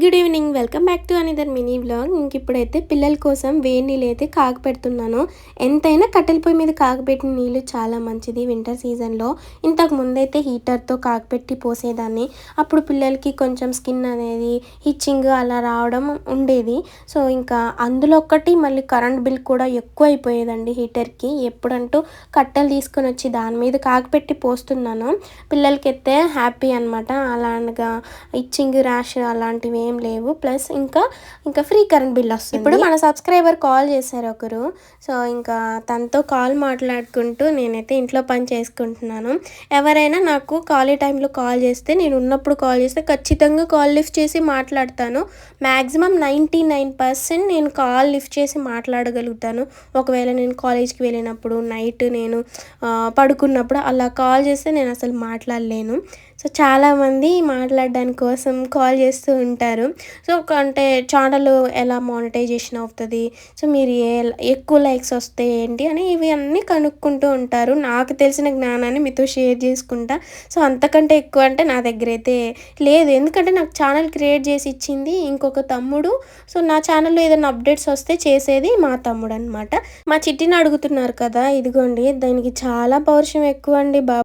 Good evening welcome back to another mini vlog ఇంక ఇప్పుడైతే పిల్లల కోసం వేడి నీళ్ళు అయితే కాగపెడుతున్నాను. ఎంతైనా కట్టెల పొయ్యి మీద కాగపెట్టిన నీళ్ళు చాలా మంచిది వింటర్ సీజన్లో ఇంతకు ముందైతే హీటర్తో కాగపెట్టి పోసేదాన్ని. అప్పుడు పిల్లలకి కొంచెం స్కిన్ అనేది హిచ్చింగ్ అలా రావడం ఉండేది. సో ఇంకా అందులో ఒక్కటి మళ్ళీ కరెంట్ బిల్ కూడా ఎక్కువ అయిపోయేదండి హీటర్కి ఎప్పుడంటూ కట్టెలు తీసుకొని వచ్చి దాని మీద కాగపెట్టి పోస్తున్నాను. పిల్లలకి అయితే హ్యాపీ అనమాట అలాగా ఇచ్చింగ్ ర్యాష్ అలాంటివి ఏం లేవు. ప్లస్ ఇంకా ఇంకా ఫ్రీ కరెంట్ బిల్ వస్తుంది. ఇప్పుడు మన సబ్స్క్రైబర్ కాల్ చేశారు ఒకరు. సో ఇంకా తనతో కాల్ మాట్లాడుకుంటూ నేనైతే ఇంట్లో పని చేసుకుంటున్నాను. ఎవరైనా నాకు ఖాళీ టైంలో కాల్ చేస్తే నేను ఉన్నప్పుడు కాల్ చేస్తే ఖచ్చితంగా కాల్ లిఫ్ట్ చేసి మాట్లాడతాను. మ్యాక్సిమం నైంటీ నైన్ పర్సెంట్ నేను కాల్ లిఫ్ట్ చేసి మాట్లాడగలుగుతాను. ఒకవేళ నేను కాలేజ్కి వెళ్ళినప్పుడు నైట్ నేను పడుకున్నప్పుడు అలా కాల్ చేస్తే నేను అసలు మాట్లాడలేను. సో చాలామంది మాట్లాడడానికి కోసం కాల్ చేస్తూ ఉంటారు. సో ఒక అంటే ఛానల్ ఎలా మానిటైజేషన్ అవుతుంది? సో మీరు ఏ ఎక్కువ లైక్స్ వస్తే ఏంటి అని ఇవి అన్నీ కనుక్కుంటూ ఉంటారు. నాకు తెలిసిన జ్ఞానాన్ని మీతో షేర్ చేసుకుంటా. సో అంతకంటే ఎక్కువ అంటే నా దగ్గర అయితే లేదు. ఎందుకంటే నాకు ఛానల్ క్రియేట్ చేసి ఇచ్చింది ఇంకొక తమ్ముడు. సో నా ఛానల్లో ఏదైనా అప్డేట్స్ వస్తే చేసేది మా తమ్ముడు అనమాట మా చిట్టిని అడుగుతున్నారు కదా ఇదిగోండి దానికి చాలా పౌరుషం ఎక్కువ అండి బాబు.